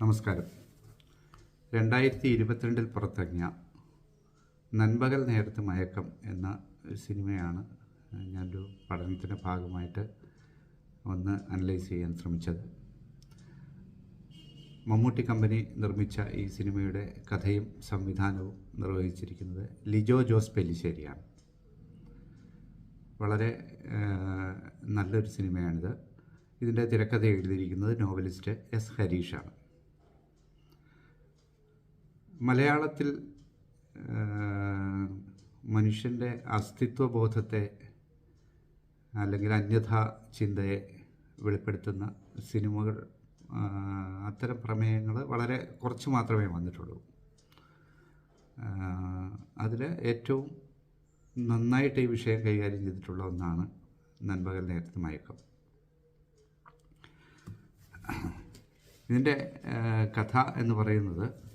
നമസ്കാരം. രണ്ടായിരത്തി ഇരുപത്തിരണ്ടിൽ പുറത്തിറങ്ങിയ നൻപകൽ നേരത്ത് മയക്കം എന്ന സിനിമയാണ് ഞാനൊരു പഠനത്തിന്റെ ഭാഗമായിട്ട് ഒന്ന് അനലൈസ് ചെയ്യാൻ ശ്രമിച്ചത്. മമ്മൂട്ടി കമ്പനി നിർമ്മിച്ച ഈ സിനിമയുടെ കഥയും സംവിധാനവും നിർവഹിച്ചിരിക്കുന്നത് ലിജോ ജോസ് പെല്ലിശ്ശേരിയാണ്. വളരെ നല്ലൊരു സിനിമയാണിത്. ഇതിന്റെ തിരക്കഥ എഴുതിയിരിക്കുന്നത് നോവലിസ്റ്റ് എസ് ഹരീഷാണ്. മലയാളത്തിൽ മനുഷ്യന്റെ അസ്തിത്വബോധത്തെ അല്ലെങ്കിൽ അന്യഥാ ചിന്തയെ വെളിപ്പെടുത്തുന്ന സിനിമകൾ അത്തരം പ്രമേയങ്ങൾ വളരെ കുറച്ച് മാത്രമേ വന്നിട്ടുള്ളൂ. അതിൽ ഏറ്റവും നന്നായിട്ട് ഈ വിഷയം കൈകാര്യം ചെയ്തിട്ടുള്ള ഒന്നാണ് നൻപകൽ നേരത്തെ മയക്കം. ഇതിന്റെ കഥ എന്ന് പറയുന്നത്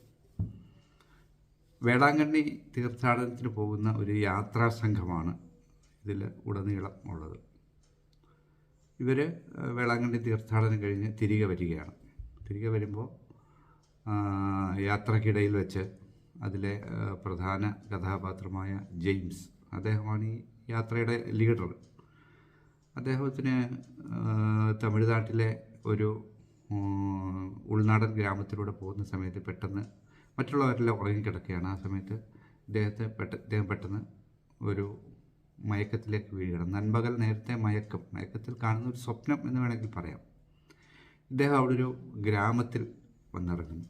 വേളാങ്കണ്ണി തീർത്ഥാടനത്തിന് പോകുന്ന ഒരു യാത്രാ സംഘമാണ് ഇതിൽ ഉടനീളം ഉള്ളത്. ഇവർ വേളാങ്കണ്ണി തീർത്ഥാടനം കഴിഞ്ഞ് തിരികെ വരികയാണ്. തിരികെ വരുമ്പോൾ യാത്രക്കിടയിൽ വെച്ച് അതിലെ പ്രധാന കഥാപാത്രമായ ജെയിംസ് അദ്ദേഹമാണ് ഈ യാത്രയുടെ ലീഡർ. അദ്ദേഹത്തിന് തമിഴ്നാട്ടിലെ ഒരു ഉൾനാടൻ ഗ്രാമത്തിലൂടെ പോകുന്ന സമയത്ത് പെട്ടെന്ന് മറ്റുള്ളവരെല്ലാം ഉറങ്ങി കിടക്കുകയാണ്. ആ സമയത്ത് ഇദ്ദേഹത്തെ പെട്ട ഇദ്ദേഹം പെട്ടെന്ന് ഒരു മയക്കത്തിലേക്ക് വീഴുകയാണ്. നൻപകൽ നേരത്തെ മയക്കം. മയക്കത്തിൽ കാണുന്ന ഒരു സ്വപ്നം എന്ന് വേണമെങ്കിൽ പറയാം. ഇദ്ദേഹം അവിടെ ഒരു ഗ്രാമത്തിൽ വന്നിറങ്ങുന്നു.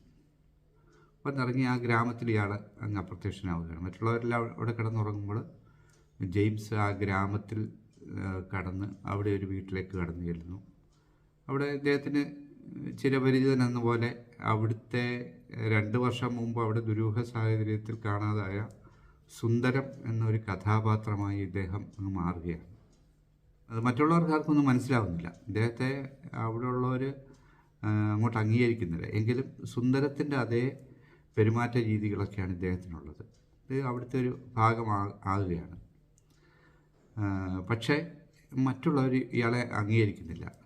വന്നിറങ്ങി ആ ഗ്രാമത്തിൽ ഇയാൾ അങ്ങ് അപ്രത്യക്ഷനാവുകയാണ്. മറ്റുള്ളവരെല്ലാം അവിടെ കിടന്നുറങ്ങുമ്പോൾ ജെയിംസ് ആ ഗ്രാമത്തിൽ കടന്ന് അവിടെ ഒരു വീട്ടിലേക്ക് കടന്നു ചെല്ലുന്നു. അവിടെ ഇദ്ദേഹത്തിന് ചിരപരിചിതൻ എന്ന പോലെ അവിടുത്തെ രണ്ട് വർഷം മുമ്പ് അവിടെ ദുരൂഹ സാഹചര്യത്തിൽ കാണാതായ സുന്ദരം എന്നൊരു കഥാപാത്രമായി ഇദ്ദേഹം അങ്ങ് മാറുകയാണ്. അത് മറ്റുള്ളവർക്ക് ആർക്കൊന്നും മനസ്സിലാവുന്നില്ല. ഇദ്ദേഹത്തെ അവിടെയുള്ളവർ അങ്ങോട്ട് അംഗീകരിക്കുന്നില്ല. എങ്കിലും സുന്ദരത്തിന്റെ അതേ പെരുമാറ്റ രീതികളൊക്കെയാണ് ഇദ്ദേഹത്തിനുള്ളത്. ഇത് അവിടുത്തെ ഒരു ഭാഗമാ ആകുകയാണ്. പക്ഷേ മറ്റുള്ളവർ ഇയാളെ അംഗീകരിക്കുന്നില്ല.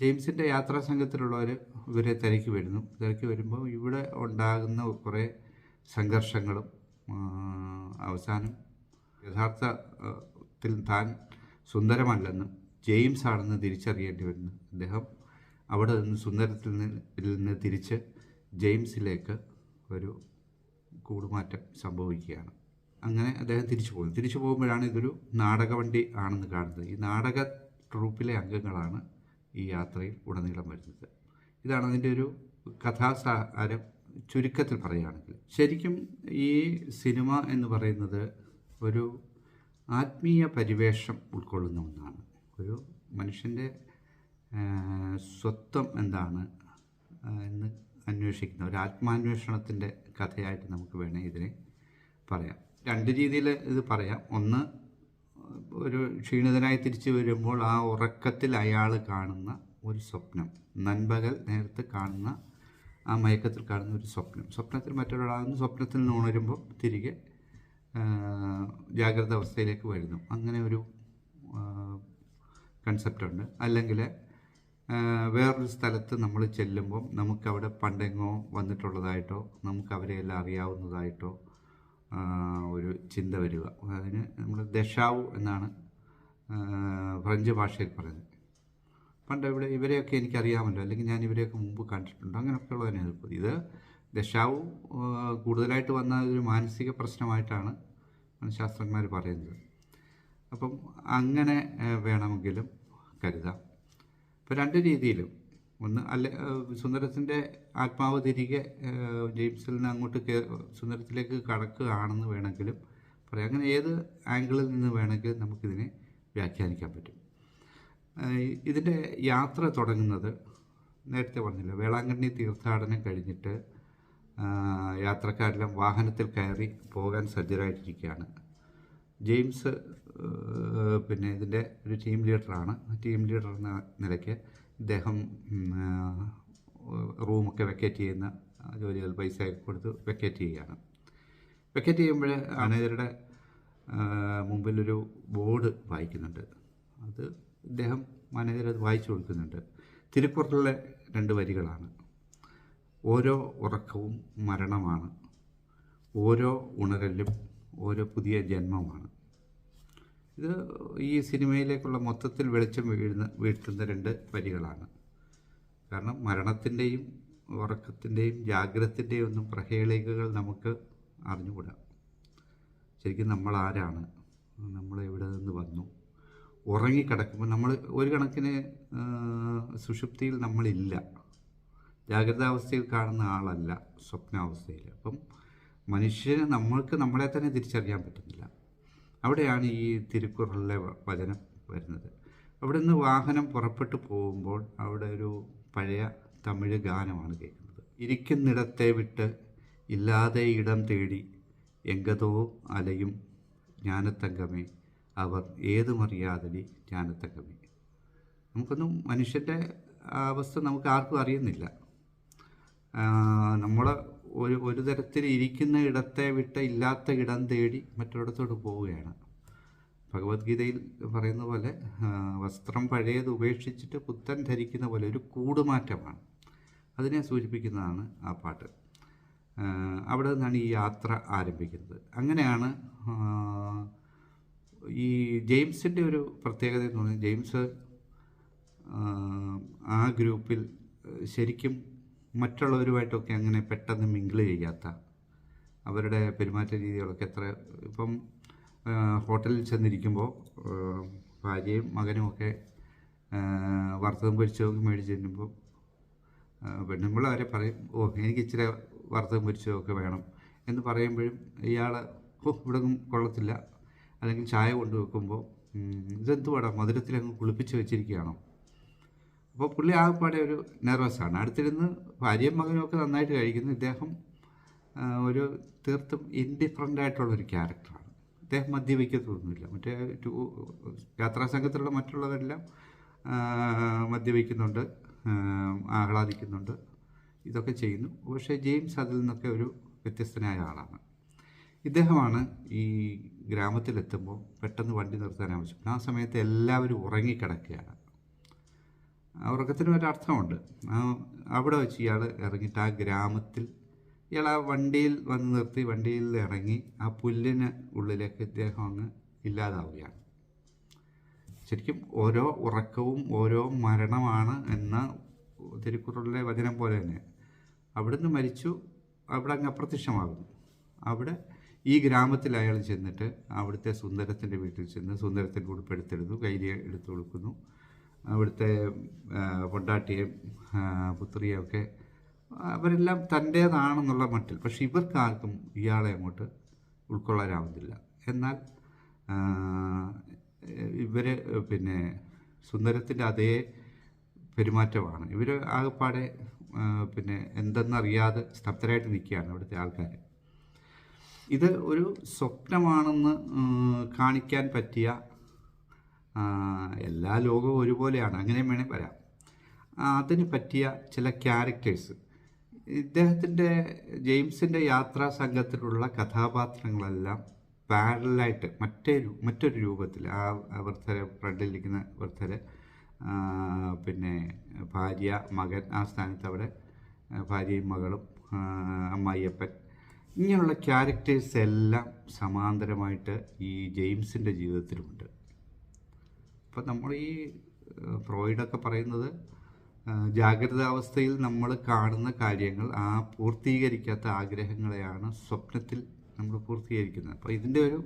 ജെയിംസിന്റെ യാത്രാ സംഘത്തിലുള്ളവർ ഇവരെ തിരക്കി വരുന്നു. തിരക്കി വരുമ്പോൾ ഇവിടെ ഉണ്ടാകുന്ന കുറേ സംഘർഷങ്ങളും അവസാനം യഥാർത്ഥത്തിൽ താൻ സുന്ദരമല്ലെന്നും ജെയിംസ് ആണെന്ന് തിരിച്ചറിയേണ്ടി വരുന്നു. അദ്ദേഹം അവിടെ നിന്ന് സുന്ദരത്തിൽ നിന്ന് തിരിച്ച് ജെയിംസിലേക്ക് ഒരു കൂടുമാറ്റം സംഭവിക്കുകയാണ്. അങ്ങനെ അദ്ദേഹം തിരിച്ചു പോകുന്നു. തിരിച്ചു പോകുമ്പോഴാണ് ഇതൊരു നാടകവണ്ടി ആണെന്ന് കാണുന്നത്. ഈ നാടക ട്രൂപ്പിലെ അംഗങ്ങളാണ് ഈ യാത്രയിൽ ഉടനീളം വരുന്നത്. ഇതാണ് അതിന്റെ ഒരു കഥാസാരം ചുരുക്കത്തിൽ പറയുകയാണെങ്കിൽ. ശരിക്കും ഈ സിനിമ എന്ന് പറയുന്നത് ഒരു ആത്മീയ പരിവേഷം ഉൾക്കൊള്ളുന്ന ഒന്നാണ്. ഒരു മനുഷ്യന്റെ സ്വത്വം എന്താണ് എന്ന് അന്വേഷിക്കുന്ന ഒരു ആത്മാന്വേഷണത്തിന്റെ കഥയായിട്ട് നമുക്ക് വേണേൽ ഇതിനെ പറയാം. രണ്ട് രീതിയിൽ ഇത് പറയാം. ഒന്ന് ഒരു ക്ഷീണിതനായി തിരിച്ചു വരുമ്പോൾ ആ ഉറക്കത്തിൽ അയാൾ കാണുന്ന ഒരു സ്വപ്നം. നൻപകൽ നേരത്തെ കാണുന്ന ആ മയക്കത്തിൽ കാണുന്ന ഒരു സ്വപ്നം. സ്വപ്നത്തിൽ മറ്റൊരാളാകുന്നു. സ്വപ്നത്തിൽ നിന്ന് ഉണരുമ്പോൾ തിരികെ ജാഗ്രത അവസ്ഥയിലേക്ക് വരുന്നു. അങ്ങനെ ഒരു കൺസെപ്റ്റുണ്ട് അല്ലെങ്കിൽ വേറൊരു സ്ഥലത്ത് നമ്മൾ ചെല്ലുമ്പം നമുക്കവിടെ പണ്ടെങ്ങോ വന്നിട്ടുള്ളതായിട്ടോ നമുക്കവരെയെല്ലാം അറിയാവുന്നതായിട്ടോ ഒരു ചിന്ത വരിക. അതിന് നമ്മൾ ദശാവു എന്നാണ് ഫ്രഞ്ച് ഭാഷയിൽ പറയുന്നത്. പണ്ട് ഇവിടെ ഇവരെയൊക്കെ എനിക്കറിയാമല്ലോ. അല്ലെങ്കിൽ ഞാൻ ഇവരെയൊക്കെ മുമ്പ് കണ്ടിട്ടുണ്ട്. അങ്ങനെയൊക്കെയുള്ള അനുഭവം ഇത് ദശാവു കൂടുതലായിട്ട് വന്ന ഒരു മാനസിക പ്രശ്നമായിട്ടാണ് ശാസ്ത്രജ്ഞന്മാർ പറയുന്നത്. അപ്പം അങ്ങനെ വേണമെങ്കിലും കരുതാം. ഇപ്പം രണ്ട് രീതിയിലും ഒന്ന് അല്ല സുന്ദരത്തിന്റെ ആത്മാവ് തിരികെ ജെയിംസിൽ നിന്ന് അങ്ങോട്ട് കേ സുന്ദരത്തിലേക്ക് കടക്കുകയാണെന്ന് വേണമെങ്കിലും പറയാം. അങ്ങനെ ഏത് ആംഗിളിൽ നിന്ന് വേണമെങ്കിലും നമുക്കിതിനെ വ്യാഖ്യാനിക്കാൻ പറ്റും. ഇതിന്റെ യാത്ര തുടങ്ങുന്നത് നേരത്തെ പറഞ്ഞില്ല വേളാങ്കണ്ണി തീർത്ഥാടനം കഴിഞ്ഞിട്ട് യാത്രക്കാരെല്ലാം വാഹനത്തിൽ കയറി പോകാൻ സജ്ജരായിട്ടിരിക്കുകയാണ്. ജെയിംസ് പിന്നെ ഇതിന്റെ ഒരു ടീം ലീഡറാണ്. ടീം ലീഡർ എന്ന നിലയ്ക്ക് ഇദ്ദേഹം റൂമൊക്കെ വെക്കേറ്റ് ചെയ്യുന്ന ജോലികൾ പൈസ കൊടുത്ത് വെക്കേറ്റ് ചെയ്യുകയാണ്. വെക്കേറ്റ് ചെയ്യുമ്പോൾ മാനേജറുടെ മുമ്പിലൊരു ബോർഡ് വായിക്കുന്നുണ്ട്. അത് ഇദ്ദേഹം മാനേജർ അത് വായിച്ചു കൊടുക്കുന്നുണ്ട്. തിരുക്കുറലിലെ രണ്ട് വരികളാണ്. ഓരോ ഉറക്കവും മരണമാണ്. ഓരോ ഉണരലും ഓരോ പുതിയ ജന്മമാണ്. ഇത് ഈ സിനിമയിലേക്കുള്ള മൊത്തത്തിൽ വെളിച്ചം വീഴുന്ന വീഴ്ത്തുന്ന രണ്ട് വരികളാണ്. കാരണം മരണത്തിന്റെയും ഉറക്കത്തിന്റെയും ജാഗ്രതത്തിന്റെയും ഒന്നും പ്രഹേളികകൾ നമുക്ക് അറിഞ്ഞുകൂടാ. ശരിക്കും നമ്മൾ ആരാണ്? നമ്മൾ എവിടെ നിന്ന് വന്നു? ഉറങ്ങിക്കിടക്കുമ്പോൾ നമ്മൾ ഒരു കണക്കിന് സുഷുപ്തിയിൽ നമ്മളില്ല. ജാഗ്രതാവസ്ഥയിൽ കാണുന്ന ആളല്ല സ്വപ്നാവസ്ഥയിൽ. അപ്പം മനുഷ്യന് നമ്മൾക്ക് നമ്മളെ തന്നെ തിരിച്ചറിയാൻ പറ്റുന്നില്ല. അവിടെയാണ് ഈ തിരുക്കുറളിലെ വചനം വരുന്നത്. അവിടെ നിന്ന് വാഹനം പുറപ്പെട്ടു പോകുമ്പോൾ അവിടെ ഒരു പഴയ തമിഴ് ഗാനമാണ് കേൾക്കുന്നത്. ഇരിക്കുന്നിടത്തെ വിട്ട് ഇല്ലാതെ ഇടം തേടി എങ്കതോ അലയും ജ്ഞാനത്തങ്കമേ അവർ ഏതുമറിയാതടി ജ്ഞാനത്തങ്കമേ. നമുക്കൊന്നും മനുഷ്യന്റെ അവസ്ഥ നമുക്ക് ആർക്കും അറിയുന്നില്ല. നമ്മൾ ഒരു ഒരു തരത്തിൽ ഇരിക്കുന്ന ഇടത്തെ വിട്ട് ഇല്ലാത്ത ഇടം തേടി മറ്റൊരിടത്തോട്ട് പോവുകയാണ്. ഭഗവത്ഗീതയിൽ പറയുന്ന പോലെ വസ്ത്രം പഴയത് ഉപേക്ഷിച്ചിട്ട് പുത്തൻ ധരിക്കുന്ന പോലെ ഒരു കൂടുമാറ്റമാണ്. അതിനെ സൂചിപ്പിക്കുന്നതാണ് ആ പാട്ട്. അവിടെ നിന്നാണ് ഈ യാത്ര ആരംഭിക്കുന്നത്. അങ്ങനെയാണ് ഈ ജെയിംസിന്റെ ഒരു പ്രത്യേകത എന്ന് പറഞ്ഞാൽ ജെയിംസ് ആ, ഗ്രൂപ്പിൽ ശരിക്കും മറ്റുള്ളവരുമായിട്ടൊക്കെ അങ്ങനെ പെട്ടെന്ന് മിങ്കിൾ ചെയ്യാത്ത അവരുടെ പെരുമാറ്റ രീതികളൊക്കെ എത്ര ഇപ്പം ഹോട്ടലിൽ ചെന്നിരിക്കുമ്പോൾ ഭാര്യയും മകനും ഒക്കെ ആ, വറുത്തതും പൊരിച്ചതും മേടിച്ച് തരുമ്പോൾ പെണ്ണുമ്പോൾ അവരെ പറയും ഓ എനിക്ക് ഇച്ചിരി വറുത്തതും പൊരിച്ചതൊക്കെ വേണം എന്ന് പറയുമ്പോഴും ഇയാൾ ഓ ഇവിടെ കൊള്ളത്തില്ല അല്ലെങ്കിൽ ചായ കൊണ്ടുവെക്കുമ്പോൾ ഇതെന്തുവാടാ മധുരത്തിലങ്ങ് കുളിപ്പിച്ച് വെച്ചിരിക്കുകയാണോ? അപ്പോൾ പുള്ളി ആകെപ്പാടെ ഒരു നെർവസാണ് അടുത്തിരുന്ന് ഭാര്യയും മകനും ഒക്കെ നന്നായിട്ട് കഴിക്കുന്നു. ഇദ്ദേഹം ഒരു തീർത്തും ഇൻഡിഫറന്റ് ആയിട്ടുള്ളൊരു ക്യാരക്ടറാണ് ഇദ്ദേഹം മദ്യപിക്കത്തൊന്നുമില്ല. മറ്റേ ടൂ യാത്രാ സംഘത്തിലുള്ള മറ്റുള്ളവരെല്ലാം മദ്യപിക്കുന്നുണ്ട് ആഹ്ലാദിക്കുന്നുണ്ട്. ഇതൊക്കെ ചെയ്യുന്നു. പക്ഷേ ജെയിംസ് അതിൽ നിന്നൊക്കെ ഒരു വ്യത്യസ്തനായ ആളാണ്. ഇദ്ദേഹമാണ് ഈ ഗ്രാമത്തിലെത്തുമ്പോൾ പെട്ടെന്ന് വണ്ടി നിർത്താൻ ആവശ്യം. ആ സമയത്ത് എല്ലാവരും ഉറങ്ങിക്കിടക്കുകയാണ്. ഉറക്കത്തിന് ഒരു അർത്ഥമുണ്ട്. ആ അവിടെ വെച്ച് ഇയാൾ ഇറങ്ങിയിട്ട് ആ ഗ്രാമത്തിൽ ഇയാൾ ആ വണ്ടിയിൽ വന്ന് നിർത്തി വണ്ടിയിൽ ഇറങ്ങി ആ പുല്ലിന് ഉള്ളിലേക്ക് ഇദ്ദേഹം അങ്ങ് ഇല്ലാതാവുകയാണ്. ശരിക്കും ഓരോ ഉറക്കവും ഓരോ മരണമാണ് എന്ന തിരുക്കുറളിലെ വചനം പോലെ തന്നെ. അവിടുന്ന് മരിച്ചു അവിടെ അങ്ങ് അപ്രത്യക്ഷമാകുന്നു. അവിടെ ഈ ഗ്രാമത്തിൽ അയാൾ ചെന്നിട്ട് അവിടുത്തെ സുന്ദരത്തിന്റെ വീട്ടിൽ ചെന്ന് സുന്ദരത്തിന്റെ ഉടുപ്പെടുത്തെടുത്തു കൈലി എടുത്തു കൊടുക്കുന്നു. അവിടുത്തെ പൊണ്ടാട്ടിയേയും പുത്രിയൊക്കെ അവരെല്ലാം തന്റേതാണെന്നുള്ള മട്ടിൽ. പക്ഷെ ഇവർക്കാർക്കും ഇയാളെ അങ്ങോട്ട് ഉൾക്കൊള്ളാനാവുന്നില്ല. എന്നാൽ ഇവർ പിന്നെ സുന്ദരത്തിന്റെ അതേ പെരുമാറ്റമാണ്. ഇവർ ആകെപ്പാടെ പിന്നെ എന്തെന്നറിയാതെ സ്തബ്ധരായിട്ട് നിൽക്കുകയാണ് ഇവിടുത്തെ ആൾക്കാർ ഇത് ഒരു സ്വപ്നമാണെന്ന് കാണിക്കാൻ പറ്റിയ എല്ലാ ലോകവും ഒരുപോലെയാണ്. അങ്ങനെ വേണേൽ ആ, അതിന് പറ്റിയ ചില ക്യാരക്ടേഴ്സ് ഇദ്ദേഹത്തിന്റെ ജെയിംസിന്റെ യാത്രാ സംഘത്തിലുള്ള കഥാപാത്രങ്ങളെല്ലാം പാരലായിട്ട് മറ്റേ മറ്റൊരു രൂപത്തിൽ ആ വൃദ്ധരെ ഫ്രണ്ടിലിരിക്കുന്ന വൃദ്ധരെ പിന്നെ ഭാര്യ മകൻ ആ സ്ഥാനത്ത് അവിടെ ഭാര്യയും മകളും അമ്മായിയപ്പൻ. ഇങ്ങനെയുള്ള ക്യാരക്ടേഴ്സ് എല്ലാം സമാന്തരമായിട്ട് ഈ ജെയിംസിന്റെ ജീവിതത്തിലുമുണ്ട്. അപ്പം നമ്മൾ ഈ ഫ്രോയിഡൊക്കെ പറയുന്നത് ജാഗ്രതാവസ്ഥയിൽ നമ്മൾ കാണുന്ന കാര്യങ്ങൾ ആ പൂർത്തീകരിക്കാത്ത ആഗ്രഹങ്ങളെയാണ് സ്വപ്നത്തിൽ നമ്മൾ പൂർത്തീകരിക്കുന്നത്. അപ്പോൾ ഇതിന്റെ ഒരു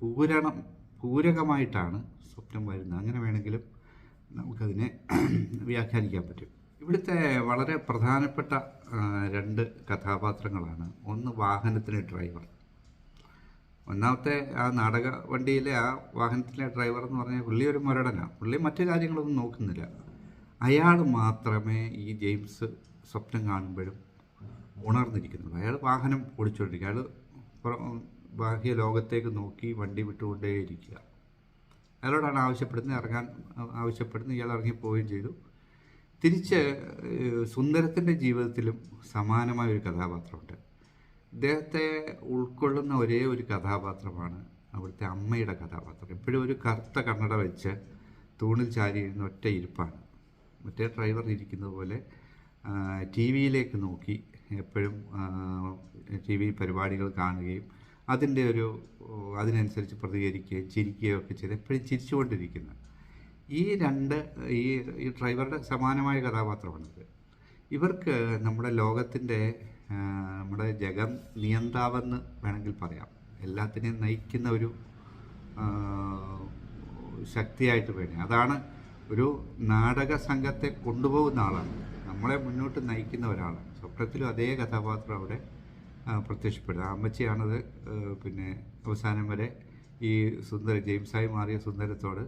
പൂരണം പൂരകമായിട്ടാണ് സ്വപ്നം വരുന്നത്. അങ്ങനെ വേണമെങ്കിലും നമുക്കതിനെ വ്യാഖ്യാനിക്കാൻ പറ്റും. ഇവിടുത്തെ വളരെ പ്രധാനപ്പെട്ട രണ്ട് കഥാപാത്രങ്ങളാണ്. ഒന്ന് വാഹനത്തിന് ഡ്രൈവർ. ഒന്നാമത്തെ ആ നാടക വണ്ടിയിലെ ആ വാഹനത്തിലെ ഡ്രൈവർ എന്ന് പറഞ്ഞാൽ പുള്ളി ഒരു മുരടനാണ് പുള്ളി മറ്റു കാര്യങ്ങളൊന്നും നോക്കുന്നില്ല. അയാൾ മാത്രമേ ഈ ജെയിംസ് സ്വപ്നം കാണുമ്പോഴും ഉണർന്നിരിക്കുന്നുള്ളൂ. അയാൾ വാഹനം ഓടിച്ചുകൊണ്ടിരിക്കുക. അയാൾ ബാഹ്യ ലോകത്തേക്ക് നോക്കി വണ്ടി വിട്ടുകൊണ്ടേയിരിക്കുക. അയാളോടാണ് ആവശ്യപ്പെടുന്നത്. ഇറങ്ങാൻ ആവശ്യപ്പെടുന്നത്. ഇയാൾ ഇറങ്ങിപ്പോവുകയും ചെയ്തു. തിരിച്ച് സുന്ദരത്തിന്റെ ജീവിതത്തിലും സമാനമായ ഒരു കഥാപാത്രമുണ്ട്. ഇദ്ദേഹത്തെ ഉൾക്കൊള്ളുന്ന ഒരേ ഒരു കഥാപാത്രമാണ് അവിടുത്തെ അമ്മയുടെ കഥാപാത്രം. എപ്പോഴും ഒരു കറുത്ത കണ്ണട വെച്ച് തൂണിൽ ചാരിയിരുന്ന ഒറ്റ ഇരിപ്പാണ്. മറ്റേ ഡ്രൈവർ ഇരിക്കുന്നത് പോലെ ടി വിയിലേക്ക് നോക്കി എപ്പോഴും ടി വി പരിപാടികൾ കാണുകയും അതിന്റെ ഒരു അതിനനുസരിച്ച് പ്രതികരിക്കുകയും ചിരിക്കുകയും ഒക്കെ ചെയ്ത് എപ്പോഴും ചിരിച്ചുകൊണ്ടിരിക്കുന്നത് ഈ രണ്ട് ഈ ഈ ഡ്രൈവറുടെ സമാനമായ കഥാപാത്രമാണിത്. ഇവർക്ക് നമ്മുടെ ലോകത്തിന്റെ നമ്മുടെ ജഗം നിയന്താവെന്ന് വേണമെങ്കിൽ പറയാം. എല്ലാത്തിനെയും നയിക്കുന്ന ഒരു ശക്തിയായിട്ട് വേണേ. അതാണ് ഒരു നാടക സംഘത്തെ കൊണ്ടുപോകുന്ന ആളാണ്. നമ്മളെ മുന്നോട്ട് നയിക്കുന്ന ഒരാളാണ്. സ്വപ്നത്തിലും അതേ കഥാപാത്രം അവിടെ പ്രത്യക്ഷപ്പെടുക അമ്മച്ചിയാണത് പിന്നെ അവസാനം വരെ ഈ സുന്ദര ജെയിംസായി മാറിയ സുന്ദരത്തോട്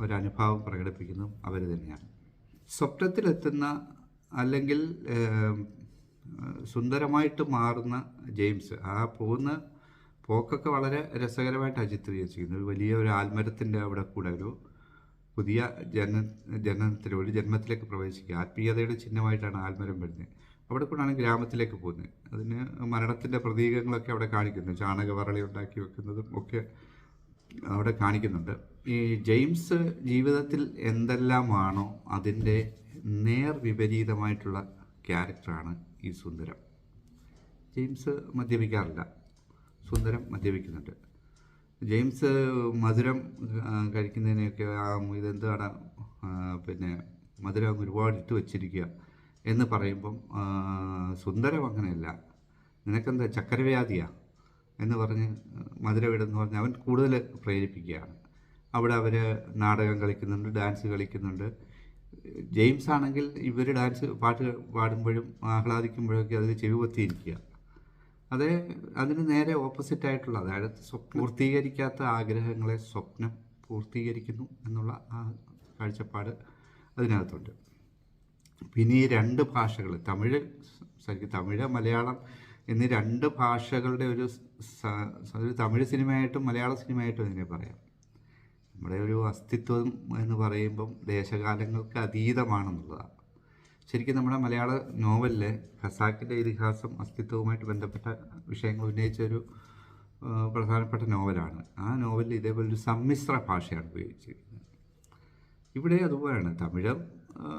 ഒരനുഭാവം പ്രകടിപ്പിക്കുന്നതും അവർ തന്നെയാണ്. സ്വപ്നത്തിലെത്തുന്ന അല്ലെങ്കിൽ സുന്ദരമായിട്ട് മാറുന്ന ജെയിംസ് ആ പോകുന്ന പോക്കൊക്കെ വളരെ രസകരമായിട്ടാണ് ചിത്രീകരിച്ചിരിക്കുന്നത്. വലിയ ഒരു ആൽമരത്തിന്റെ അവിടെ കൂടെ ഒരു പുതിയ ജന ജനനത്തിൽ ഒരു ജന്മത്തിലേക്ക് പ്രവേശിക്കുക. ആത്മീയതയുടെ ചിഹ്നമായിട്ടാണ് ആൽമരം വരുന്നത്. അവിടെ കൂടാണ് ഗ്രാമത്തിലേക്ക് പോകുന്നത്. അതിന് മരണത്തിന്റെ പ്രതീകങ്ങളൊക്കെ അവിടെ കാണിക്കുന്നു ചാണകവറളി ഉണ്ടാക്കി വെക്കുന്നതും ഒക്കെ അവിടെ കാണിക്കുന്നുണ്ട്. ഈ ജെയിംസ് ജീവിതത്തിൽ എന്തെല്ലാമാണോ അതിന്റെ നേർ വിപരീതമായിട്ടുള്ള ക്യാരക്ടറാണ് ഈ സുന്ദരം. ജെയിംസ് മദ്യപിക്കാറില്ല. സുന്ദരം മദ്യപിക്കുന്നുണ്ട്. ജെയിംസ് മധുരം കഴിക്കുന്നതിനൊക്കെ ഇതെന്താണ് പിന്നെ മധുരം ഒരുപാട് ഇട്ട് വച്ചിരിക്കുക എന്ന് പറയുമ്പം സുന്ദരം അങ്ങനെയല്ല. നിനക്കെന്താ ചക്കരവ്യാധിയാ എന്ന് പറഞ്ഞ് മധുരം ഇടെന്ന് പറഞ്ഞ് അവൻ കൂടുതൽ പ്രേരിപ്പിക്കുകയാണ്. അവിടെ അവർ നാടകം കളിക്കുന്നുണ്ട് ഡാൻസ് കളിക്കുന്നുണ്ട്. ജെയിംസ് ആണെങ്കിൽ ഇവർ ഡാൻസ് പാട്ട് പാടുമ്പോഴും ആഹ്ലാദിക്കുമ്പോഴൊക്കെ അതിൽ ചെവി പൊത്തിയിരിക്കുക അത് അതിന് നേരെ ഓപ്പോസിറ്റ് ആയിട്ടുള്ള അതായത് പൂർത്തീകരിക്കാത്ത ആഗ്രഹങ്ങളെ സ്വപ്നം പൂർത്തീകരിക്കുന്നു എന്നുള്ള ആ കാഴ്ചപ്പാട് അതിനകത്തുണ്ട്. പിന്നെ ഈ രണ്ട് ഭാഷകൾ തമിഴ് സോറി തമിഴ് മലയാളം എന്നീ രണ്ട് ഭാഷകളുടെ ഒരു തമിഴ് സിനിമയായിട്ടും മലയാള സിനിമയായിട്ടും ഇതിനെ പറയാം. നമ്മുടെ ഒരു അസ്തിത്വം എന്ന് പറയുമ്പം ദേശകാലങ്ങൾക്ക് അതീതമാണെന്നുള്ളതാണ്. ശരിക്കും നമ്മുടെ മലയാള നോവലിലെ ഖസാക്കിന്റെ ഇതിഹാസം അസ്തിത്വവുമായിട്ട് ബന്ധപ്പെട്ട വിഷയങ്ങൾ ഉന്നയിച്ച ഒരു പ്രധാനപ്പെട്ട നോവലാണ്. ആ നോവലിൽ ഇതേപോലെ ഒരു സമ്മിശ്ര ഭാഷയാണ് ഉപയോഗിച്ചിരിക്കുന്നത്. ഇവിടെ അതുപോലെയാണ് തമിഴും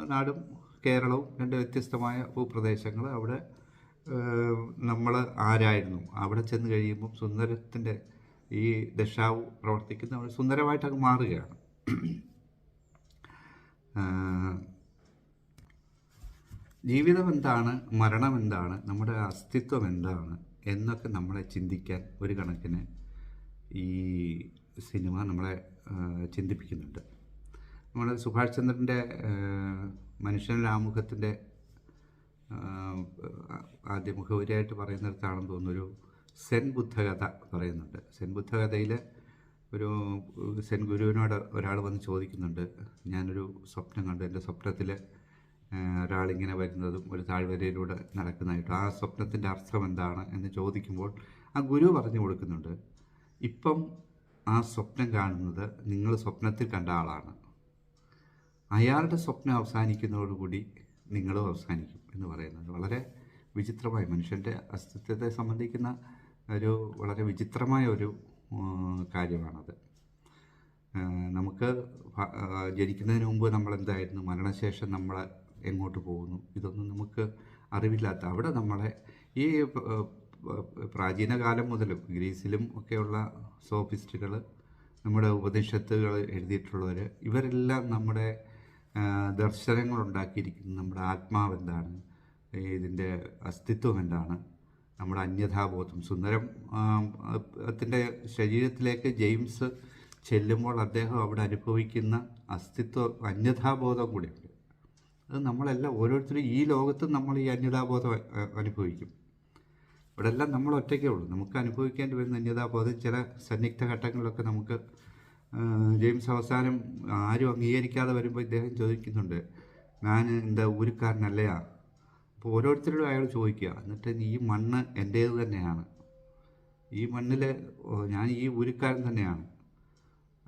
നാടും കേരളവും രണ്ട് വ്യത്യസ്തമായ ഭൂപ്രദേശങ്ങൾ അവിടെ നമ്മൾ ആരായിരുന്നു? അവിടെ ചെന്ന് കഴിയുമ്പം സുന്ദരത്തിന്റെ ഈ ദശാവ് പ്രവർത്തിക്കുന്ന ഒരു സുന്ദരമായിട്ട് അങ്ങ് മാറുകയാണ്. ജീവിതം എന്താണ്? മരണം എന്താണ്? നമ്മുടെ അസ്തിത്വം എന്താണ്? എന്നൊക്കെ നമ്മളെ ചിന്തിക്കാൻ ഒരു കണക്കിന് ഈ സിനിമ നമ്മളെ ചിന്തിപ്പിക്കുന്നുണ്ട്. നമ്മുടെ സുഭാഷ് ചന്ദ്രന്റെ മനുഷ്യന്റെ ആമുഖത്തിന്റെ ആദ്യ മുഖവരിയായിട്ട് പറയുന്നിടത്താണെന്ന് തോന്നുന്നൊരു സെൻ ബുദ്ധകഥ പറയുന്നുണ്ട്. സെൻ ബുദ്ധകഥയിൽ ഒരു സെൻ ഗുരുവിനോട് ഒരാൾ വന്ന് ചോദിക്കുന്നുണ്ട്. ഞാനൊരു സ്വപ്നം കണ്ടു. എന്റെ സ്വപ്നത്തിൽ ഒരാളിങ്ങനെ വരുന്നതും ഒരു താഴ്വരയിലൂടെ നടക്കുന്നതായിട്ടും. ആ സ്വപ്നത്തിന്റെ അർത്ഥം എന്താണ് എന്ന് ചോദിക്കുമ്പോൾ ആ ഗുരു പറഞ്ഞു കൊടുക്കുന്നുണ്ട്. ഇപ്പം ആ സ്വപ്നം കാണുന്നത് നിങ്ങൾ സ്വപ്നത്തിൽ കണ്ട ആളാണ്. അയാളുടെ സ്വപ്നം അവസാനിക്കുന്നതോടുകൂടി നിങ്ങളും അവസാനിക്കും എന്ന് പറയുന്നത് വളരെ വിചിത്രമായി മനുഷ്യന്റെ അസ്തിത്വത്തെ സംബന്ധിക്കുന്ന ഒരു വളരെ വിചിത്രമായ ഒരു കാര്യമാണത്. നമുക്ക് ജനിക്കുന്നതിന് മുമ്പ് നമ്മൾ എന്തായിരുന്നു മരണശേഷം നമ്മൾ എങ്ങോട്ട് പോകുന്നു? ഇതൊന്നും നമുക്ക് അറിവില്ലാത്ത അവിടെ നമ്മളെ ഈ പ്രാചീന കാലം മുതലും ഗ്രീസിലും ഒക്കെയുള്ള സോഫിസ്റ്റുകൾ നമ്മുടെ ഉപനിഷത്തുകൾ എഴുതിയിട്ടുള്ളവർ ഇവരെല്ലാം നമ്മുടെ ദർശനങ്ങളുണ്ടാക്കിയിരിക്കുന്നു നമ്മുടെ ആത്മാവ് എന്താണ്? ഇതിന്റെ അസ്തിത്വം എന്താണ്? നമ്മുടെ അന്യഥാബോധം. സുന്ദരം ത്തിന്റെ ശരീരത്തിലേക്ക് ജെയിംസ് ചെല്ലുമ്പോൾ അദ്ദേഹം അവിടെ അനുഭവിക്കുന്ന അസ്തിത്വ അന്യഥാബോധം കൂടിയുണ്ട്. അത് നമ്മളെല്ലാം ഓരോരുത്തരും ഈ ലോകത്ത് നമ്മൾ ഈ അന്യതാബോധം അനുഭവിക്കും. ഇവിടെ എല്ലാം നമ്മൾ ഒറ്റയ്ക്കേ ഉള്ളൂ. നമുക്ക് അനുഭവിക്കേണ്ടി വരുന്ന അന്യതാബോധം ചില സന്നിഗ്ധ ഘട്ടങ്ങളിലൊക്കെ നമുക്ക് ജെയിംസ് അവസാനം ആരും അംഗീകരിക്കാതെ വരുമ്പോൾ ഇദ്ദേഹം ചോദിക്കുന്നുണ്ട് ഞാൻ എന്താ ഊരുക്കാരനല്ലയാ അപ്പോൾ ഓരോരുത്തരോടും അയാൾ ചോദിക്കുക. എന്നിട്ട് ഈ മണ്ണ് എന്റേത് തന്നെയാണ്. ഈ മണ്ണിൽ ഞാൻ ഈ ഊരിക്കാരൻ തന്നെയാണ്.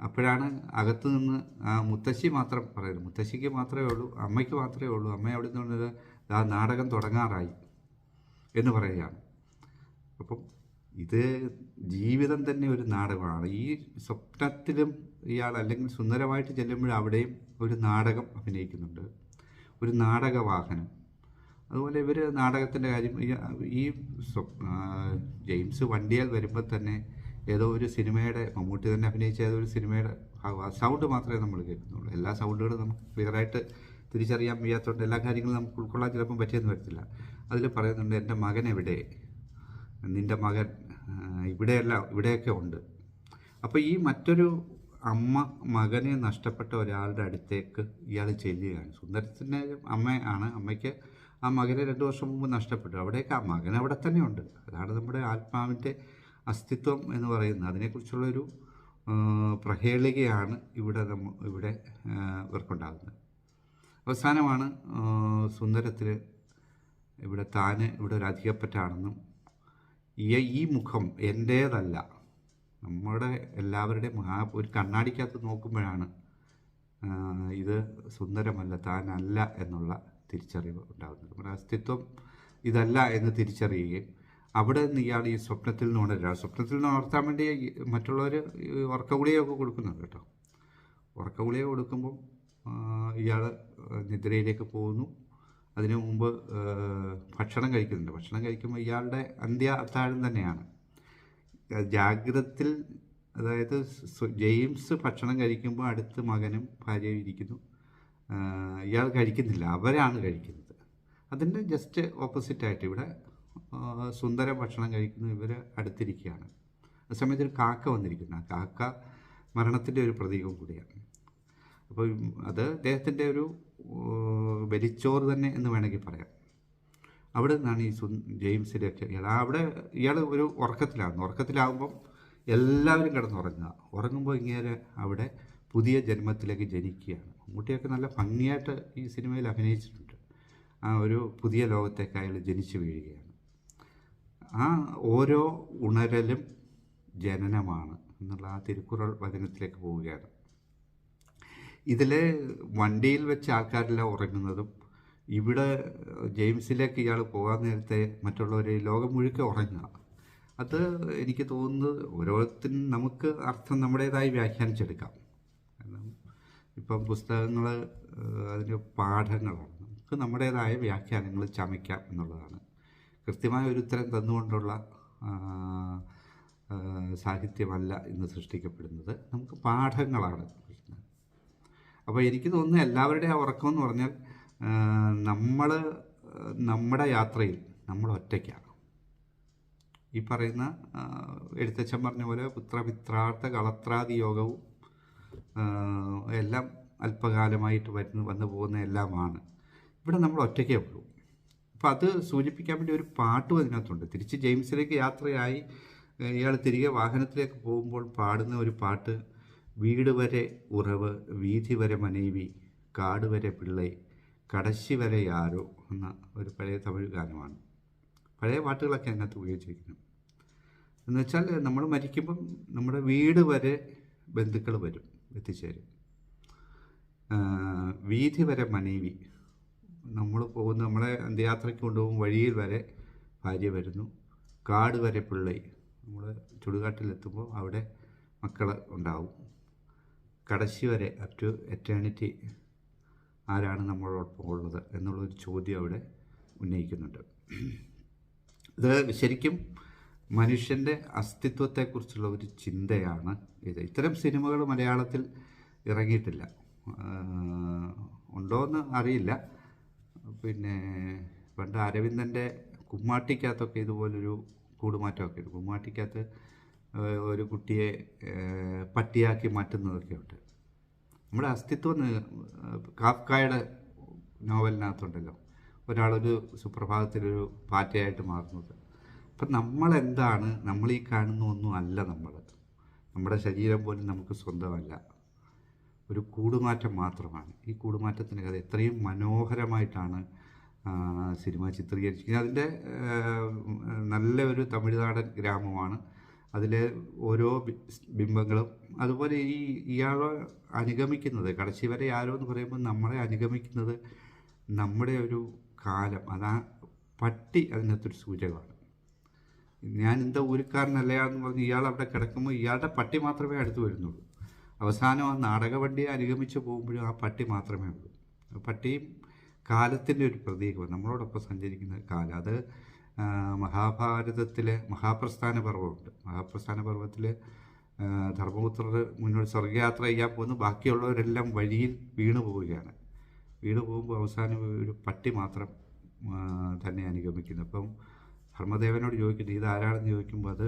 അപ്പോഴാണ് അകത്ത് നിന്ന് ആ മുത്തശ്ശി മാത്രം പറയുന്നത്. മുത്തശ്ശിക്ക് മാത്രമേ ഉള്ളൂ അമ്മയ്ക്ക് മാത്രമേ ഉള്ളൂ. അമ്മ അവിടെ നിന്ന് ആ നാടകം തുടങ്ങാറായി എന്ന് പറയുകയാണ്. അപ്പം ഇത് ജീവിതം തന്നെ ഒരു നാടകമാണ്. ഈ സ്വപ്നത്തിലും ഇയാൾ അല്ലെങ്കിൽ സുന്ദരമായിട്ട് ചെല്ലുമ്പോൾ അവിടെയും ഒരു നാടകം അഭിനയിക്കുന്നുണ്ട്. ഒരു നാടക വാഹനം അതുപോലെ ഇവർ നാടകത്തിന്റെ കാര്യം ഈ- ജെയിംസ് വണ്ടിയാൽ വരുമ്പോൾ തന്നെ ഏതോ ഒരു സിനിമയുടെ മമ്മൂട്ടി തന്നെ അഭിനയിച്ച ഏതോ ഒരു സിനിമയുടെ സൗണ്ട് മാത്രമേ നമ്മൾ കേൾക്കുന്നുള്ളൂ. എല്ലാ സൗണ്ടുകളും നമുക്ക് ക്ലിയറായിട്ട് തിരിച്ചറിയാൻ വയ്യാത്തതുകൊണ്ട് എല്ലാ കാര്യങ്ങളും നമുക്ക് ഉൾക്കൊള്ളാൻ ചിലപ്പം പറ്റിയെന്ന് വരത്തില്ല. അതിൽ പറയുന്നുണ്ട് എന്റെ മകൻ എവിടെ? നിന്റെ മകൻ ഇവിടെയല്ല ഇവിടെയൊക്കെ ഉണ്ട്. അപ്പോൾ ഈ മറ്റൊരു അമ്മ മകനെ നഷ്ടപ്പെട്ട ഒരാളുടെ അടുത്തേക്ക് ഇയാൾ ചെല്ലുകയാണ്. സുന്ദരത്തിന്റെ അമ്മയാണ് അമ്മയ്ക്ക് ആ മകനെ രണ്ടു വർഷം മുമ്പ് നഷ്ടപ്പെട്ടു. അവിടേക്ക് ആ മകൻ അവിടെ തന്നെയുണ്ട്. അതാണ് നമ്മുടെ ആത്മാവിന്റെ അസ്തിത്വം എന്ന് പറയുന്നത്. അതിനെക്കുറിച്ചുള്ളൊരു പ്രഹേളികയാണ് ഇവിടെ നമ്മ ഇവിടെ ഇവർക്കുണ്ടാകുന്നത്. അവസാനമാണ് സുന്ദരത്തിൽ ഇവിടെ താൻ ഇവിടെ ഒരു അധികപ്പറ്റാണെന്നും ഈ മുഖം എന്റേതല്ല. നമ്മുടെ എല്ലാവരുടെയും ആ ഒരു കണ്ണാടിക്കകത്ത് നോക്കുമ്പോഴാണ് ഇത് സുന്ദരമല്ല താനല്ല എന്നുള്ള തിരിച്ചറിവ് ഉണ്ടാകുന്നത് നമ്മുടെ അസ്തിത്വം ഇതല്ല എന്ന് തിരിച്ചറിയുകയും അവിടെ നിന്ന് ഇയാൾ ഈ സ്വപ്നത്തിൽ നിന്ന് ഉണരുക സ്വപ്നത്തിൽ നിന്ന് ഉണർത്താൻ വേണ്ടി മറ്റുള്ളവർ ഉറക്കഗുളിയൊക്കെ കൊടുക്കുന്നുണ്ട് കേട്ടോ. ഉറക്കഗുളിക കൊടുക്കുമ്പം ഇയാൾ നിദ്രയിലേക്ക് പോകുന്നു. അതിനു മുമ്പ് ഭക്ഷണം കഴിക്കുന്നുണ്ട്. ഭക്ഷണം കഴിക്കുമ്പോൾ ഇയാളുടെ അന്ത്യ അത്താഴം തന്നെയാണ്. ജാഗ്രതത്തിൽ അതായത് ജെയിംസ് ഭക്ഷണം കഴിക്കുമ്പോൾ അടുത്ത് മകനും ഭാര്യയും ഇരിക്കുന്നു. ഇയാൾ കഴിക്കുന്നില്ല. അവരാണ് കഴിക്കുന്നത്. അതിന്റെ ജസ്റ്റ് ഓപ്പോസിറ്റായിട്ട് ഇവിടെ സുന്ദര ഭക്ഷണം കഴിക്കുന്ന ഇവർ അടുത്തിരിക്കുകയാണ്. ആ സമയത്ത് ഒരു കാക്ക വന്നിരിക്കുന്നു. ആ കാക്ക മരണത്തിന്റെ ഒരു പ്രതീകം കൂടിയാണ്. അപ്പോൾ അത് അദ്ദേഹത്തിന്റെ ഒരു വലിച്ചോറ് തന്നെ എന്ന് വേണമെങ്കിൽ പറയാം. അവിടെ നിന്നാണ് ഈ സു ജെയിംസിന്റെയൊക്കെ ഇയാൾ. അവിടെ ഇയാൾ ഒരു ഉറക്കത്തിലാണ് ഉറക്കത്തിലാകുമ്പം എല്ലാവരും കിടന്നുറങ്ങുക. ഉറങ്ങുമ്പോൾ ഇങ്ങനെ അവിടെ പുതിയ ജന്മത്തിലേക്ക് ജനിക്കുകയാണ്. മമ്മൂട്ടിയൊക്കെ നല്ല ഭംഗിയായിട്ട് ഈ സിനിമയിൽ അഭിനയിച്ചിട്ടുണ്ട്. ആ ഒരു പുതിയ ലോകത്തേക്ക് അയാൾ ജനിച്ചു വീഴുകയാണ്. ആ ഓരോ ഉണരലും ജനനമാണ് എന്നുള്ള ആ തിരുക്കുറൾ വചനത്തിലേക്ക് പോവുകയാണ്. ഇതിലെ വണ്ടിയിൽ വെച്ച് ആൾക്കാരെല്ലാം ഉറങ്ങുന്നതും ഇവിടെ ജെയിംസിലേക്ക് ഇയാൾ പോകാൻ നേരത്തെ മറ്റുള്ളവർ ലോകം മുഴുക്കെ ഉറങ്ങുക. അത് എനിക്ക് തോന്നുന്നത് ഓരോരുത്തരും നമുക്ക് അർത്ഥം നമ്മുടേതായി വ്യാഖ്യാനിച്ചെടുക്കാം. ഇപ്പം പുസ്തകങ്ങൾ അതിന്റെ പാഠങ്ങളാണ് നമുക്ക് നമ്മുടേതായ വ്യാഖ്യാനങ്ങൾ ചമയ്ക്കാം എന്നുള്ളതാണ്. കൃത്യമായ ഒരു ഉത്തരം തന്നുകൊണ്ടുള്ള സാഹിത്യമല്ല ഇന്ന് സൃഷ്ടിക്കപ്പെടുന്നത്. നമുക്ക് പാഠങ്ങളാണ് അപ്പോൾ എനിക്ക് തോന്നുന്നു എല്ലാവരുടെയും ഉറക്കം എന്ന് പറഞ്ഞാൽ നമ്മൾ നമ്മുടെ യാത്രയിൽ നമ്മൾ ഒറ്റയ്ക്കാണ്. ഈ പറയുന്ന എഴുത്തച്ഛൻ പറഞ്ഞ പോലെ പുത്രമിത്രാർത്ഥ കളത്രാദി യോഗവും എല്ലാം അല്പകാലമായിട്ട് വരുന്ന വന്നു പോകുന്ന എല്ലാമാണ്. ഇവിടെ നമ്മൾ ഒറ്റയ്ക്കേ ഉള്ളൂ. അപ്പോൾ അത് സൂചിപ്പിക്കാൻ വേണ്ടി ഒരു പാട്ടും അതിനകത്തുണ്ട്. തിരിച്ച് ജെയിംസിലേക്ക് യാത്രയായി ഇയാൾ തിരികെ വാഹനത്തിലേക്ക് പോകുമ്പോൾ പാടുന്ന ഒരു പാട്ട് വീട് വരെ ഉറവ് വീതി വരെ മനേവി കാട് വരെ പിള്ളൈ കടശി വരെ യാരോ എന്ന ഒരു പഴയ തമിഴ് ഗാനമാണ്. പഴയ പാട്ടുകളൊക്കെ അതിനകത്ത് ഉപയോഗിച്ചിരിക്കുന്നു. എന്നുവെച്ചാൽ നമ്മൾ മരിക്കുമ്പം നമ്മുടെ വീട് വരെ ബന്ധുക്കൾ വരും. എത്തിച്ചേരും. വീതി വരെ മനേവി. നമ്മൾ പോകുന്ന നമ്മളെ അന്ത്യയാത്രയ്ക്ക് കൊണ്ടുപോകും വഴിയിൽ വരെ ഭാര്യ വരുന്നു. കാട് വരെ പിള്ളൈ. നമ്മൾ ചുടുകാട്ടിലെത്തുമ്പോൾ അവിടെ മക്കൾ ഉണ്ടാവും. കടശി വരെ അപ് ടു എറ്റേണിറ്റി ആരാണ് നമ്മളോടൊപ്പം ഉള്ളത് എന്നുള്ളൊരു ചോദ്യം അവിടെ ഉന്നയിക്കുന്നുണ്ട്. ഇത് ശരിക്കും മനുഷ്യന്റെ അസ്തിത്വത്തെക്കുറിച്ചുള്ള ഒരു ചിന്തയാണ് ഇത്. ഇത്തരം സിനിമകൾ മലയാളത്തിൽ ഇറങ്ങിയിട്ടില്ല. ഉണ്ടോയെന്ന് അറിയില്ല. പിന്നെ പണ്ട് അരവിന്ദന്റെ കുമ്മാട്ടിക്കകത്തൊക്കെ ഇതുപോലൊരു കൂടുമാറ്റമൊക്കെ ഉണ്ട്. കുമ്മാട്ടിക്കകത്ത് ഒരു കുട്ടിയെ പട്ടിയാക്കി മാറ്റുന്നതൊക്കെ ഉണ്ട്. നമ്മുടെ അസ്തിത്വം കാഫ്കായുടെ നോവലിനകത്തുണ്ടല്ലോ. ഒരാളൊരു സുപ്രഭാതത്തിലൊരു പാറ്റയായിട്ട് മാറുന്നത്. അപ്പം നമ്മളെന്താണ്? നമ്മൾ ഈ കാണുന്ന ഒന്നും അല്ല നമ്മൾ നമ്മുടെ ശരീരം പോലും നമുക്ക് സ്വന്തമല്ല. ഒരു കൂടുമാറ്റം മാത്രമാണ്. ഈ കൂടുമാറ്റത്തിന്റെ കഥ എത്രയും മനോഹരമായിട്ടാണ് സിനിമ ചിത്രീകരിച്ചിരിക്കുന്നത്. അതിന്റെ നല്ല ഒരു തമിഴ്നാടൻ ഗ്രാമമാണ്. അതിലെ ഓരോ ബിംബങ്ങളും അതുപോലെ ഈ ഇയാളെ അനുഗമിക്കുന്നത് കടച്ചി വരെ ആരോ എന്ന് പറയുമ്പോൾ നമ്മളെ അനുഗമിക്കുന്നത് നമ്മുടെ ഒരു കാലം. അതാ പട്ടി അതിനകത്തൊരു സൂചകമാണ്. ഞാൻ എന്താ ഊരിക്കാരനല്ലയാന്ന് പറഞ്ഞ് ഇയാൾ അവിടെ കിടക്കുമ്പോൾ ഇയാളുടെ പട്ടി മാത്രമേ അടുത്ത് വരുന്നുള്ളൂ. അവസാനം ആ നാടക വണ്ടിയെ അനുഗമിച്ച് പോകുമ്പോഴും ആ പട്ടി മാത്രമേ ഉള്ളൂ. പട്ടിയും കാലത്തിന്റെ ഒരു പ്രതീകമാണ്. നമ്മളോടൊപ്പം സഞ്ചരിക്കുന്ന കാലം. അത് മഹാഭാരതത്തിലെ മഹാപ്രസ്ഥാന പർവമുണ്ട്. മഹാപ്രസ്ഥാന പർവത്തിൽ ധർമ്മപുത്രർ മുന്നോട്ട് സ്വർഗയാത്ര ചെയ്യാൻ പോകുന്നു ബാക്കിയുള്ളവരെല്ലാം വഴിയിൽ വീണു പോവുകയാണ്. വീണു പോകുമ്പോൾ അവസാനം ഒരു പട്ടി മാത്രം തന്നെ അനുഗമിക്കുന്നു. അപ്പം ധർമ്മദേവനോട് ചോദിക്കും ഇത് ആരാണെന്ന് ചോദിക്കുമ്പോൾ അത്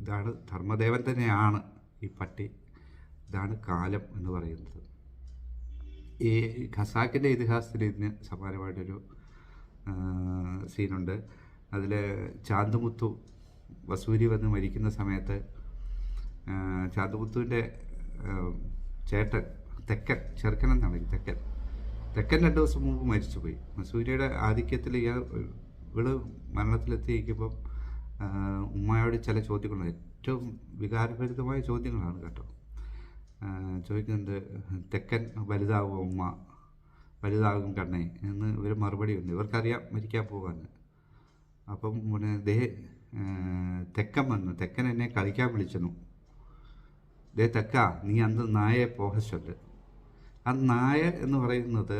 ഇതാണ് ധർമ്മദേവൻ തന്നെയാണ് ഈ പട്ടി. ഇതാണ് കാലം എന്ന് പറയുന്നത്. ഈ ഖസാക്കിന്റെ ഇതിഹാസത്തിൽ ഇതിന് സമാനമായിട്ടൊരു സീനുണ്ട്. അതിൽ ചാന്തുമുത്തു വസൂരി വന്ന് മരിക്കുന്ന സമയത്ത് ചാന്ദുമുത്തുവിന്റെ ചേട്ടൻ തെക്കൻ ചെറുക്കൻ എന്നാണ് തെക്കൻ. തെക്കൻ രണ്ട് ദിവസം മുമ്പ് മരിച്ചുപോയി. മസൂരിയുടെ ആധിക്യത്തിൽ ഇയാൾ ഇവൾ മരണത്തിലെത്തിയിരിക്കുമ്പം ഉമ്മയോട് ചില ചോദ്യങ്ങൾ ഏറ്റവും വികാരഭരിതമായ ചോദ്യങ്ങളാണ് കേട്ടോ. ചോദിക്കുന്നുണ്ട് തെക്കൻ വലുതാവും ഉമ്മ? വലുതാകും കണ്ണേ എന്ന് ഇവർ മറുപടി ഉണ്ട്. ഇവർക്കറിയാം മരിക്കാൻ പോകാന്ന് അപ്പം പിന്നെ ദേ തെക്കൻ വന്നു. തെക്കൻ എന്നെ കളിക്കാൻ വിളിച്ചെന്നു. ദേ തെക്ക നീ അന്ന് നായെ പോക ചൊല്ല്. ആ നായ എന്ന് പറയുന്നത്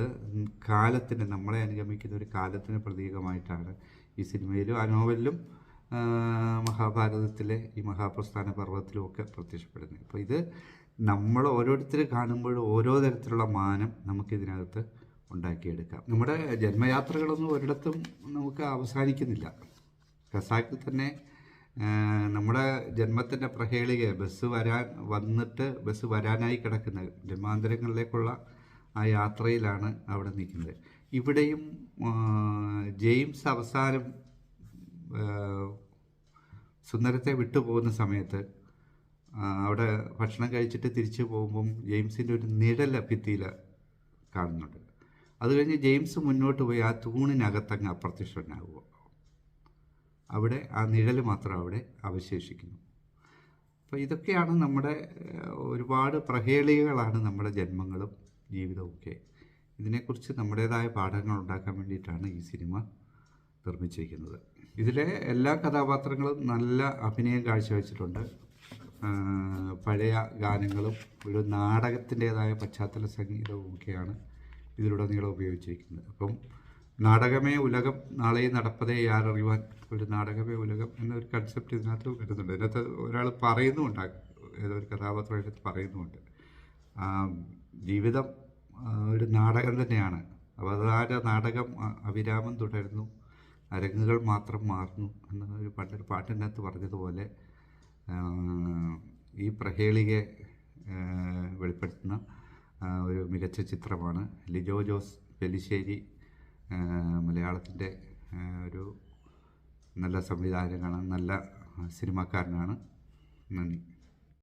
കാലത്തിന് നമ്മളെ അനുഗമിക്കുന്ന ഒരു കാലത്തിന് പ്രതീകമായിട്ടാണ് ഈ സിനിമയിലും ആ നോവലിലും മഹാഭാരതത്തിലെ ഈ മഹാപ്രസ്ഥാന പർവത്തിലും ഒക്കെ പ്രത്യക്ഷപ്പെടുന്നത്. അപ്പോൾ ഇത് നമ്മൾ ഓരോരുത്തർ കാണുമ്പോഴും ഓരോ തരത്തിലുള്ള മാനം നമുക്കിതിനകത്ത് ഉണ്ടാക്കിയെടുക്കാം. നമ്മുടെ ജന്മയാത്രകളൊന്നും ഒരിടത്തും നമുക്ക് അവസാനിക്കുന്നില്ല. ഖസാക്കിൽ തന്നെ നമ്മുടെ ജന്മത്തിന്റെ പ്രഹേളിക ബസ് വരാൻ വന്നിട്ട് ബസ് വരാനായി കിടക്കുന്ന ജന്മാന്തരങ്ങളിലേക്കുള്ള ആ യാത്രയിലാണ് അവിടെ നിൽക്കുന്നത്. ഇവിടെയും ജെയിംസ് അവസാനം സുന്ദരത്തെ വിട്ടുപോകുന്ന സമയത്ത് അവിടെ ഭക്ഷണം കഴിച്ചിട്ട് തിരിച്ചു പോകുമ്പം ജെയിംസിന്റെ ഒരു നിഴൽ ഭിത്തിയിൽ കാണുന്നുണ്ട്. അത് കഴിഞ്ഞ് ജെയിംസ് മുന്നോട്ട് പോയി ആ തൂണിനകത്തങ്ങ് അപ്രത്യക്ഷനാകുക അവിടെ ആ നിഴൽ മാത്രം അവിടെ അവശേഷിക്കുന്നു. അപ്പോൾ ഇതൊക്കെയാണ് നമ്മുടെ ഒരുപാട് പ്രഹേളികളാണ് നമ്മുടെ ജന്മങ്ങളും ജീവിതവും ഒക്കെ. ഇതിനെക്കുറിച്ച് നമ്മുടേതായ പാഠങ്ങൾ ഉണ്ടാക്കാൻ വേണ്ടിയിട്ടാണ് ഈ സിനിമ നിർമ്മിച്ചിരിക്കുന്നത്. ഇതിലെ എല്ലാ കഥാപാത്രങ്ങളും നല്ല അഭിനയം കാഴ്ചവെച്ചിട്ടുണ്ട്. പഴയ ഗാനങ്ങളും ഒരു നാടകത്തിന്റെതായ പശ്ചാത്തല സംഗീതവും ഒക്കെയാണ് ഇതിലുടനീളം ഉപയോഗിച്ചിരിക്കുന്നത്. അപ്പം നാടകമേ ഉലകം നാളെ നടപ്പതേ യാരറിയുവാൻ ഒരു നാടകമേ ഉലകം എന്നൊരു കൺസെപ്റ്റ് ഇതിനകത്ത് വരുന്നുണ്ട്. ഇതിനകത്ത് ഒരാൾ പറയുന്നുമുണ്ട് ഏതോ ഒരു കഥാപാത്രം ഇതിനകത്ത് പറയുന്നുമുണ്ട്. ജീവിതം ഒരു നാടകം തന്നെയാണ്. അവതാര നാടകം അവിരാമം തുടരുന്നു. അരങ്ങുകൾ മാത്രം മാറുന്നു എന്ന ഒരു പണ്ടൊരു പാട്ടിനകത്ത് പറഞ്ഞതുപോലെ ഈ പ്രഹേളികയെ ആ, വെളിപ്പെടുത്തുന്ന ഒരു മികച്ച ചിത്രമാണ് ലിജോ ജോസ് പെലിശ്ശേരി മലയാളത്തിന്റെ ഒരു നല്ല സംവിധായകനാണ് നല്ല സിനിമാക്കാരനാണ്. നന്ദി.